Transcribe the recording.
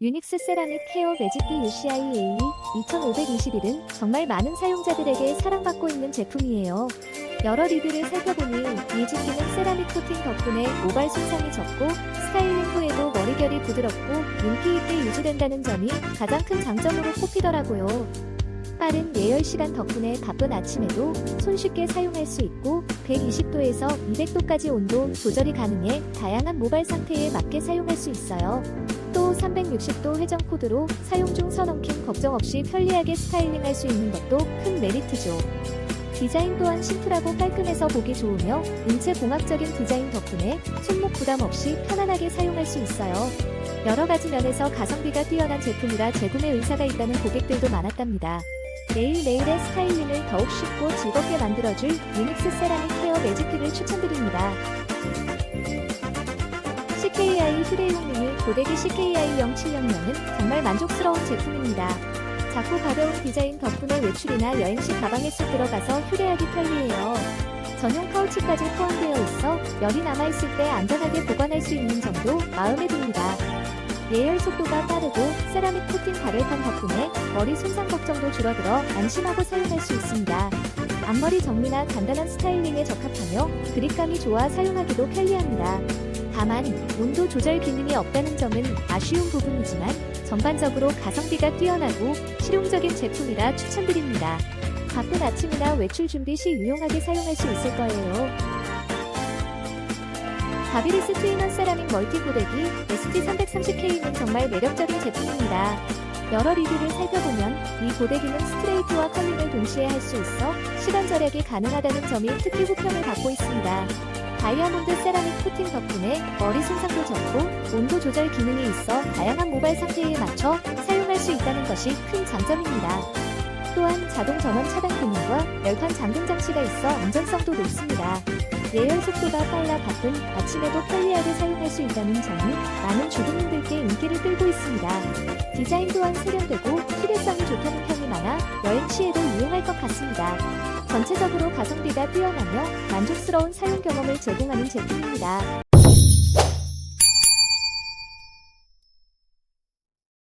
유닉스 세라믹 헤어 매직기 UCI A 2521은 정말 많은 사용자들에게 사랑받고 있는 제품이에요. 여러 리뷰를 살펴보니 이 집기는 세라믹 코팅 덕분에 모발 손상이 적고 스타일링 후에도 머리결이 부드럽고 윤기 있게 유지된다는 점이 가장 큰 장점으로 꼽히더라고요. 빠른 예열 시간 덕분에 바쁜 아침에도 손쉽게 사용할 수 있고 120도에서 200도까지 온도 조절이 가능해 다양한 모발 상태에 맞게 사용할 수 있어요. 또 360도 회전 코드로 사용 중 선 엉킴 걱정 없이 편리하게 스타일링할 수 있는 것도 큰 메리트죠. 디자인 또한 심플하고 깔끔해서 보기 좋으며 인체 공학적인 디자인 덕분에 손목 부담 없이 편안하게 사용할 수 있어요. 여러 가지 면에서 가성비가 뛰어난 제품이라 재구매 의사가 있다는 고객들도 많았답니다. 매일매일의 스타일링을 더욱 쉽고 즐겁게 만들어줄 유닉스 세라믹 헤어 매직킥을 추천드립니다. CKI 휴대용 미니 고데기 CKI 0700은 정말 만족스러운 제품입니다. 작고 가벼운 디자인 덕분에 외출이나 여행 시 가방에 쏙 들어가서 휴대하기 편리해요. 전용 파우치까지 포함되어 있어 열이 남아있을 때 안전하게 보관할 수 있는 점도 마음에 듭니다. 예열 속도가 빠르고 세라믹 코팅 발열판 덕분에 머리 손상 걱정도 줄어들어 안심하고 사용할 수 있습니다. 앞머리 정리나 간단한 스타일링에 적합하며 그립감이 좋아 사용하기도 편리합니다. 다만 온도 조절 기능이 없다는 점은 아쉬운 부분이지만 전반적으로 가성비가 뛰어나고 실용적인 제품이라 추천드립니다. 바쁜 아침이나 외출 준비 시 유용하게 사용할 수 있을 거예요. 바비리스 트윈원 세라믹 멀티 고데기 ST330K는 정말 매력적인 제품입니다. 여러 리뷰를 살펴보면 이 고데기는 스트레이트와 컬링을 동시에 할 수 있어 시간 절약이 가능하다는 점이 특히 호평을 받고 있습니다. 다이아몬드 세라믹 코팅 덕분에 머리 손상도 적고 온도 조절 기능이 있어 다양한 모발 상태에 맞춰 사용할 수 있다는 것이 큰 장점입니다. 또한 자동 전원 차단 기능과 열판 잠금 장치가 있어 안전성도 높습니다. 예열 속도가 빨라 바쁜 아침에도 편리하게 사용할 수 있다는 점이 많은 주부님들께 인기를 끌고 있습니다. 디자인 또한 세련되고 휴대성이 좋다는 평이 많아 여행 시에도 유용할 것 같습니다. 전체적으로 가성비가 뛰어나며 만족스러운 사용 경험을 제공하는 제품입니다.